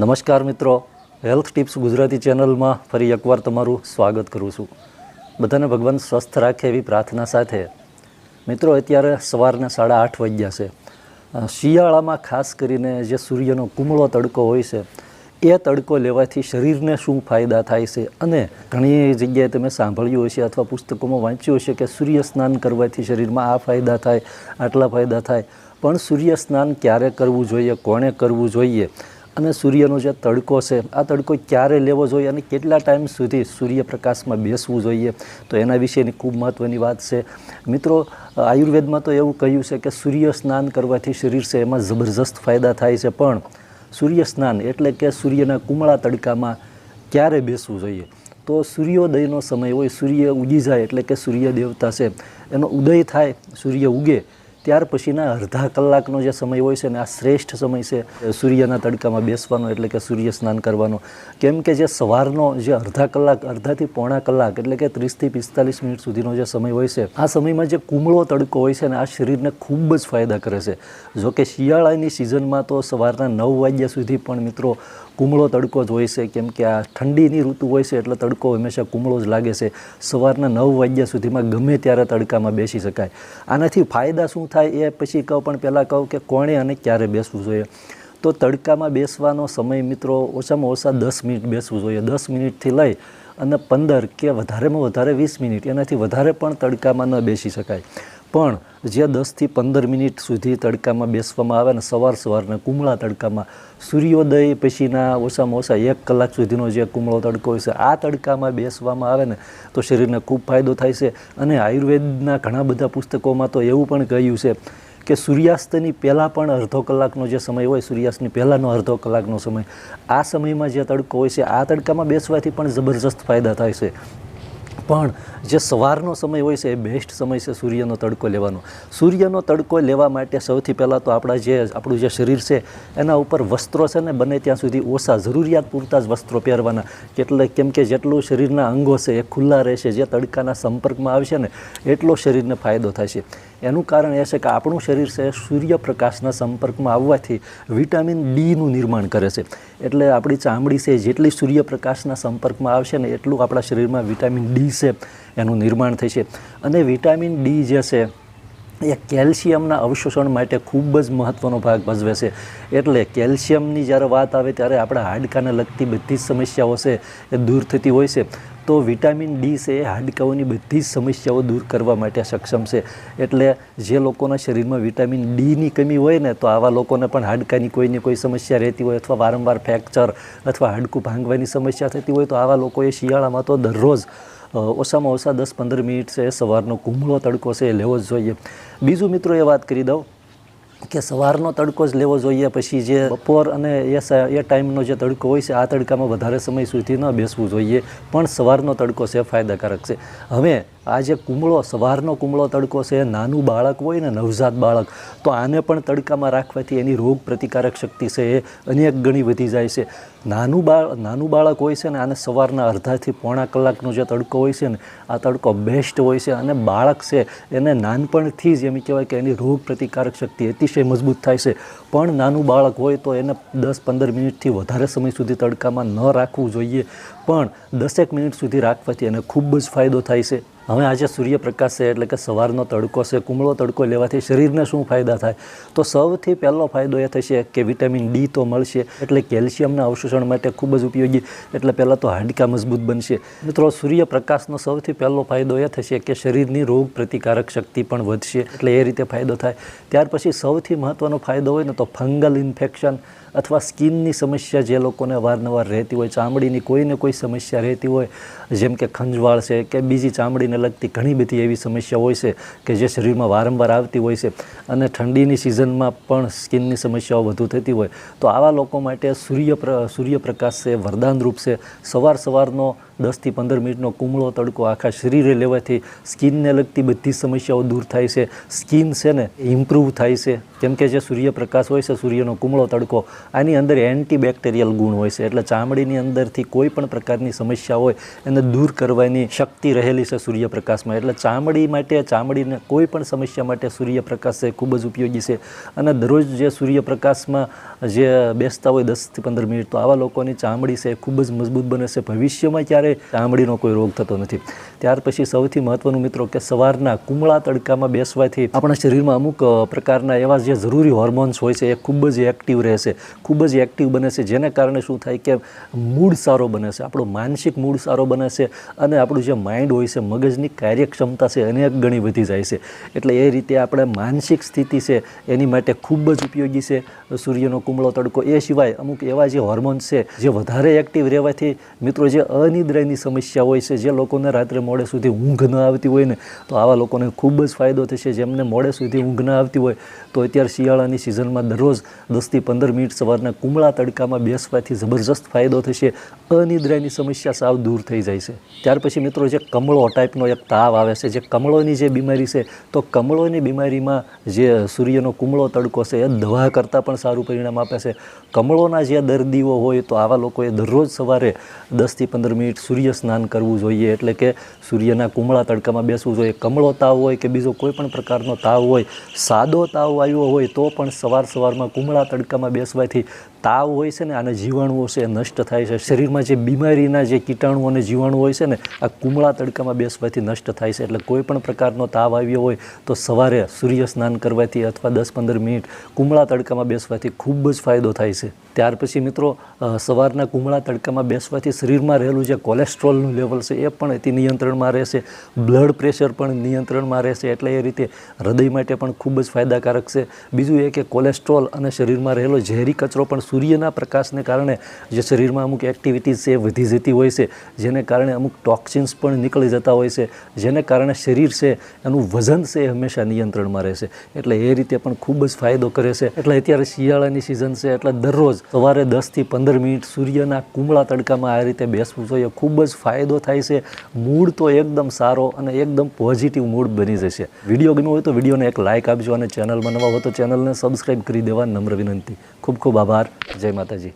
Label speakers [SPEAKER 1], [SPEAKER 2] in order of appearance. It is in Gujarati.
[SPEAKER 1] નમસ્કાર મિત્રો. હેલ્થ ટિપ્સ ગુજરાતી ચેનલમાં ફરી એકવાર તમારું સ્વાગત કરું છું. બધાને ભગવાન સ્વસ્થ રાખે એવી પ્રાર્થના સાથે. મિત્રો, અત્યારે સવારના સાડા આઠ વાગ્યા છે. શિયાળામાં ખાસ કરીને જે સૂર્યનો કુમળો તડકો હોય છે, એ તડકો લેવાથી શરીરને શું ફાયદા થાય છે અને ઘણી જગ્યાએ તમે સાંભળ્યું હશે અથવા પુસ્તકોમાં વાંચ્યું હશે કે સૂર્ય સ્નાન કરવાથી શરીરમાં આ ફાયદા થાય, આટલા ફાયદા થાય. પણ સૂર્ય સ્નાન ક્યારે કરવું જોઈએ, કોણે કરવું જોઈએ? અને સૂર્યનો જે તડકો છે, આ તડકો ક્યારે લેવો જોઈએ અને કેટલા ટાઈમ સુધી સૂર્યપ્રકાશમાં બેસવું જોઈએ, તો એના વિશેની ખૂબ મહત્ત્વની વાત છે. મિત્રો, આયુર્વેદમાં તો એવું કહ્યું છે કે સૂર્ય સ્નાન કરવાથી શરીર છે એમાં જબરજસ્ત ફાયદા થાય છે, પણ સૂર્ય સ્નાન એટલે કે સૂર્યના કુમળા તડકામાં ક્યારે બેસવું જોઈએ? તો સૂર્યોદયનો સમય હોય, સૂર્ય ઉગી જાય એટલે કે સૂર્ય દેવતા છે, એનો ઉદય થાય, સૂર્ય ઉગે ત્યાર પછીના અડધા કલાકનો જે સમય હોય છે ને, આ શ્રેષ્ઠ સમય છે, સૂર્યના તડકામાં બેસવાનો, એટલે કે સૂર્ય સ્નાન કરવાનો. કેમ કે જે સવારનો જે અડધા કલાક, અડધાથી પોણા કલાક, એટલે કે ત્રીસથી પિસ્તાલીસ મિનિટ સુધીનો જે સમય હોય છે, આ સમયમાં જે કુમળો તડકો હોય છે ને, આ શરીરને ખૂબ જ ફાયદા કરે છે. જો કે શિયાળાની સિઝનમાં તો સવારના નવ વાગ્યા સુધી પણ મિત્રો કુમળો તડકો જ હોય છે. કેમ કે આ ઠંડીની ઋતુ હોય છે એટલે તડકો હંમેશા કુમળો જ લાગે છે. સવારના નવ વાગ્યા સુધીમાં ગમે ત્યારે તડકામાં બેસી શકાય. આનાથી ફાયદા શું થાય એ પછી કહું, પણ પહેલાં કહું કે કોણે અને ક્યારે બેસવું જોઈએ? તો તડકામાં બેસવાનો સમય મિત્રો ઓછામાં ઓછા દસ મિનિટ બેસવું જોઈએ. દસ મિનિટથી લઈ અને પંદર કે વધારેમાં વધારે વીસ મિનિટ, એનાથી વધારે પણ તડકામાં ન બેસી શકાય. પણ જે દસથી પંદર મિનિટ સુધી તડકામાં બેસવામાં આવે ને સવાર સવારના કુમળા તડકામાં સૂર્યોદય પછીના ઓછામાં ઓછા એક કલાક સુધીનો જે કુમળો તડકો હોય છે, આ તડકામાં બેસવામાં આવે ને તો શરીરને ખૂબ ફાયદો થાય છે. અને આયુર્વેદના ઘણા બધા પુસ્તકોમાં તો એવું પણ કહ્યું છે કે સૂર્યાસ્તની પહેલાં પણ અડધો કલાકનો જે સમય હોય, સૂર્યાસ્તની પહેલાંનો અડધો કલાકનો સમય, આ સમયમાં જે તડકો હોય છે, આ તડકામાં બેસવાથી પણ જબરજસ્ત ફાયદા થાય છે. પણ જે સવારનો સમય હોય છે, એ બેસ્ટ સમય છે સૂર્યનો તડકો લેવાનો. સૂર્યનો તડકો લેવા માટે સૌથી પહેલાં તો આપણા જે, આપણું જે શરીર છે, એના ઉપર વસ્ત્રો છે ને, બને ત્યાં સુધી ઓછા જરૂરિયાત પૂરતા જ વસ્ત્રો પહેરવાના. એટલે કેમ કે જેટલું શરીરના અંગો છે, એ ખુલ્લા રહેશે, જે તડકાના સંપર્કમાં આવશે ને, એટલો શરીરને ફાયદો થશે. એનું કારણ એ છે કે આપણું શરીર છે સૂર્યપ્રકાશના સંપર્કમાં આવવાથી વિટામિન ડીનું નિર્માણ કરે છે. એટલે આપણી ચામડી છે જેટલી સૂર્યપ્રકાશના સંપર્કમાં આવશે ને એટલું આપણા શરીરમાં વિટામિન ડી છે એનું નિર્માણ થશે. અને વિટામિન ડી જે છે એ કેલ્શિયમના અવશોષણ માટે ખૂબ જ મહત્ત્વનો ભાગ ભજવે છે. એટલે કેલ્શિયમની જ્યારે વાત આવે ત્યારે આપણા હાડકાને લગતી બધી જ સમસ્યાઓ છે એ દૂર થતી હોય છે. તો વિટામિન ડી છે એ હાડકાઓની બધી જ સમસ્યાઓ દૂર કરવા માટે સક્ષમ છે. એટલે જે લોકોના શરીરમાં વિટામિન ડીની કમી હોય ને તો આવા લોકોને પણ હાડકાની કોઈની કોઈ સમસ્યા રહેતી હોય અથવા વારંવાર ફ્રેક્ચર અથવા હાડકું ભાંગવાની સમસ્યા થતી હોય તો આવા લોકોએ શિયાળામાં તો દરરોજ ઓછામાં ઓછા દસ પંદર મિનિટ છે, સવારનો કુમળો તડકો છે એ લેવો જ જોઈએ. બીજું મિત્રો એ વાત કરી દઉં કે સવારનો તડકો જ લેવો જોઈએ, પછી જે બપોર અને એ એ ટાઈમનો જે તડકો હોય છે, આ તડકામાં વધારે સમય સુધી ન બેસવું જોઈએ. પણ સવારનો તડકો છે ફાયદાકારક છે. હવે આ જે કુમળો, સવારનો કુમળો તડકો છે, નાનું બાળક હોય ને નવજાત બાળક, તો આને પણ તડકામાં રાખવાથી એની રોગ પ્રતિકારક શક્તિ છે એ અનેક ગણી વધી જાય છે. નાનું બાળ, નાનું બાળક હોય છે ને આને સવારના અડધાથી પોણા કલાકનો જે તડકો હોય છે ને, આ તડકો બેસ્ટ હોય છે અને બાળક છે એને નાનપણથી જ એમ કહેવાય કે એની રોગ પ્રતિકારક શક્તિ અતિશય મજબૂત થાય છે. પણ નાનું બાળક હોય તો એને દસ પંદર મિનિટથી વધારે સમય સુધી તડકામાં ન રાખવું જોઈએ. પણ દસેક મિનિટ સુધી રાખવાથી એને ખૂબ જ ફાયદો થાય છે. હવે આજે સૂર્યપ્રકાશ છે એટલે કે સવારનો તડકો છે કુમળો તડકો લેવાથી શરીરને શું ફાયદા થાય? તો સૌથી પહેલો ફાયદો એ થશે કે વિટામિન ડી તો મળશે એટલે કેલ્શિયમના અવશોષણ માટે ખૂબ જ ઉપયોગી, એટલે પહેલાં તો હાડકા મજબૂત બનશે. મિત્રો, સૂર્યપ્રકાશનો સૌથી પહેલો ફાયદો એ થશે કે શરીરની રોગ પ્રતિકારક શક્તિ પણ વધશે, એટલે એ રીતે ફાયદો થાય. ત્યાર પછી સૌથી મહત્ત્વનો ફાયદો હોય ને તો ફંગલ ઇન્ફેક્શન અથવા સ્કિનની સમસ્યા જે લોકોને વારંવાર રહેતી હોય, ચામડીની કોઈને કોઈ સમસ્યા રહેતી હોય, જેમ કે ખંજવાળ છે, કે બીજી ચામડીને લગતી ઘણી બધી એવી સમસ્યા હોય છે કે જે શરીરમાં વારંવાર આવતી હોય છે. અને ઠંડીની સિઝનમાં પણ સ્કિનની સમસ્યાઓ વધુ થતી હોય. તો આવા લોકો માટે સૂર્ય સૂર્યપ્રકાશ છે, વરદાનરૂપ છે. સવાર સવારનો દસથી પંદર મિનિટનો કુમળો તડકો આખા શરીરે લેવાથી સ્કિનને લગતી બધી સમસ્યાઓ દૂર થાય છે. સ્કિન છે ને, ઇમ્પ્રૂવ થાય છે. કેમ કે જે સૂર્યપ્રકાશ હોય છે, સૂર્યનો કુમળો તડકો, આની અંદર એન્ટીબેક્ટેરિયલ ગુણ હોય છે. એટલે ચામડીની અંદરથી કોઈ પણ પ્રકારની સમસ્યા હોય, એને દૂર કરવાની શક્તિ રહેલી છે સૂર્યપ્રકાશમાં. એટલે ચામડી માટે, ચામડીને કોઈ પણ સમસ્યા માટે સૂર્યપ્રકાશ છે ખૂબ જ ઉપયોગી છે. અને દરરોજ જે સૂર્યપ્રકાશમાં જે બેસતા હોય દસથી પંદર મિનિટ, તો આવા લોકોની ચામડી છે એ ખૂબ જ મજબૂત બને છે. ભવિષ્યમાં ક્યારેય ચામડીનો કોઈ રોગ થતો નથી. ત્યાર પછી સૌથી મહત્વનું મિત્રો કે સવારના કુમળા તડકામાં બેસવાથી આપણા શરીરમાં અમુક પ્રકારના એવા જે જરૂરી હોર્મોન્સ હોય છે એ ખૂબ જ એક્ટિવ રહેશે, ખૂબ જ એક્ટિવ બને છે. જેને કારણે શું થાય કે મૂડ સારો બને છે, આપણો માનસિક મૂડ સારો બને છે અને આપણું જે માઇન્ડ હોય છે, મગજની કાર્યક્ષમતા છે અનેક ગણી વધી જાય છે. એટલે એ રીતે આપણે માનસિક સ્થિતિ છે એની માટે ખૂબ જ ઉપયોગી છે. સૂર્યનો કુમળો તડકો એ સિવાય અમુક એવા જે હોર્મોન્સ છે જે વધારે એક્ટિવ રહેવાથી મિત્રો જે અનિદ્રાની સમસ્યા હોય છે, જે લોકોને રાત્રે મોડે સુધી ઊંઘ ન આવતી હોય ને, તો આવા લોકોને ખૂબ જ ફાયદો થશે. જેમને મોડે સુધી ઊંઘ ન આવતી હોય, તો અત્યારે શિયાળાની સિઝનમાં દરરોજ દસથી પંદર મિનિટ સવારના કુમળા તડકામાં બેસવાથી જબરજસ્ત ફાયદો થશે. અનિદ્રાની સમસ્યા સાવ દૂર થઈ જાય છે. ત્યાર પછી મિત્રો જે કમળો ટાઈપનો એક તાવ આવે છે, જે કમળોની જે બીમારી છે, તો કમળોની બીમારીમાં જે સૂર્યનો કુમળો તડકો છે, એ દવા કરતાં પણ સારું પરિણામ આપે છે. કમળોના જે દર્દીઓ હોય, તો આવા લોકોએ દરરોજ સવારે દસથી પંદર મિનિટ સૂર્ય સ્નાન કરવું જોઈએ. એટલે કે સૂર્યના કુમળા તડકામાં બેસવું જોઈએ. કમળો તાવ હોય કે બીજો કોઈ પણ પ્રકારનો તાવ હોય, સાદો તાવ આવ્યો હોય તો પણ સવાર સવારમાં કુમળા તડકામાં બેસવાથી તાવ હોય છે ને, આના જીવાણુઓ છે નષ્ટ થાય છે. શરીરમાં જે બીમારીના જે કીટાણુ અને જીવાણુ હોય છે ને, આ કુમળા તડકામાં બેસવાથી નષ્ટ થાય છે. એટલે કોઈ પણ પ્રકારનો તાવ આવ્યો હોય તો સવારે સૂર્ય સ્નાન કરવાથી અથવા દસ પંદર મિનિટ કુમળા તડકામાં બેસવાથી ખૂબ જ ફાયદો થાય છે. ત્યાર પછી મિત્રો સવારના કુમળા તડકામાં બેસવાથી શરીરમાં રહેલું જે કોલેસ્ટ્રોલનું લેવલ છે, એ પણ અતિ નિયંત્રણમાં રહેશે. બ્લડ પ્રેશર પણ નિયંત્રણમાં રહેશે, એટલે એ રીતે હૃદય માટે પણ ખૂબ જ ફાયદાકારક છે. બીજું એ કે કોલેસ્ટ્રોલ અને શરીરમાં રહેલો ઝેરી કચરો પણ સૂર્યના પ્રકાશને કારણે જે શરીરમાં અમુક એક્ટિવિટીઝ છે એ વધી જતી હોય છે, જેને કારણે અમુક ટોક્સિન્સ પણ નીકળી જતા હોય છે, જેને કારણે શરીર છે, એનું વજન છે એ હંમેશા નિયંત્રણમાં રહેશે. એટલે એ રીતે પણ ખૂબ જ ફાયદો કરે છે. એટલે અત્યારે શિયાળાની સિઝન છે, એટલે દરરોજ સવારે દસથી પંદર મિનિટ સૂર્યના કુમળા તડકામાં આ રીતે બેસવું જોઈએ. ખૂબ જ ફાયદો થાય છે. મૂડ તો એકદમ સારો અને એકદમ પોઝિટિવ મૂડ બની જશે. વીડિયો ગમ્યો હોય તો વિડીયોને એક લાઇક આપજો અને ચેનલમાં નવા હોય તો ચેનલને સબસ્ક્રાઈબ કરી દેવા નમ્ર વિનંતી. ખૂબ ખૂબ આભાર. જય માતાજી.